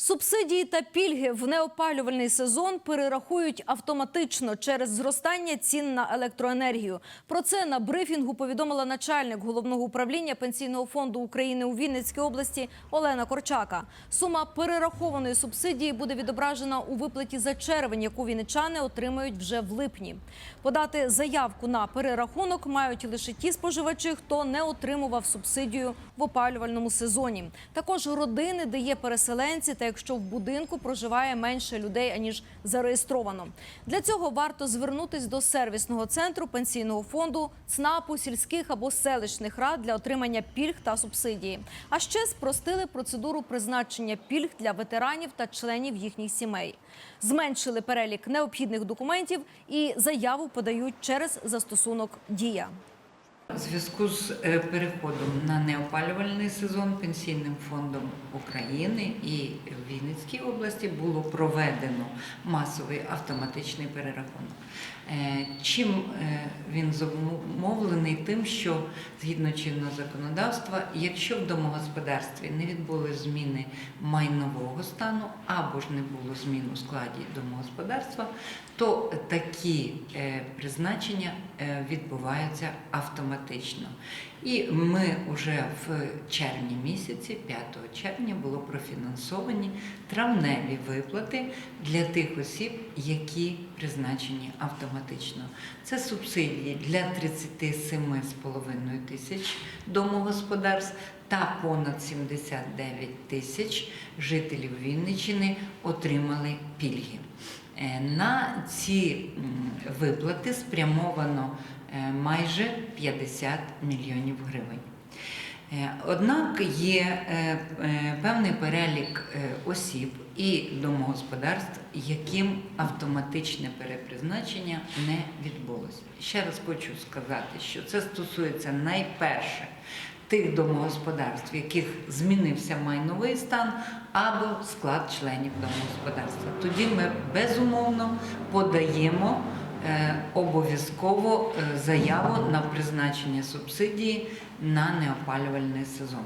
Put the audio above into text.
Субсидії та пільги в неопалювальний сезон перерахують автоматично через зростання цін на електроенергію. Про це на брифінгу повідомила начальник головного управління пенсійного фонду України у Вінницькій області Олена Корчака. Сума перерахованої субсидії буде відображена у виплаті за червень, яку вінничани отримають вже в липні. Подати заявку на перерахунок мають лише ті споживачі, хто не отримував субсидію в опалювальному сезоні. Також родини, де є переселенці, та якщо в будинку проживає менше людей аніж зареєстровано. Для цього варто звернутись до сервісного центру пенсійного фонду, ЦНАПу, сільських або селищних рад для отримання пільг та субсидії. А ще спростили процедуру призначення пільг для ветеранів та членів їхніх сімей. Зменшили перелік необхідних документів і заяву подають через застосунок Дія. У зв'язку з е, переходом на неопалювальний сезон Пенсійним фондом України і в Вінницькій області було проведено масовий автоматичний перерахунок. Е, Чим е, він зумовлений тим, що згідно чинного законодавства, якщо в домогосподарстві не відбули зміни майнового стану або ж не було змін у складі домогосподарства, то такі е, призначення відбуваються автоматично. І ми вже в червні місяці, 5 червня, було профінансовані травневі виплати для тих осіб, які призначені автоматично. Це субсидії для 37,5 тисяч домогосподарств та понад 79 тисяч жителів Вінниччини отримали пільги. Е, На ці виплати спрямовано е, майже 50 мільйонів гривень. Однак є е, е, певний перелік е, осіб і домогосподарств, яким автоматичне перепризначення не відбулося. Ще раз хочу сказати, що це стосується найперше тих домогосподарств, в яких змінився майновий стан або склад членів домогосподарства. Тоді ми безумовно подаємо обов'язково е, заяву на призначення субсидії на неопалювальний сезон.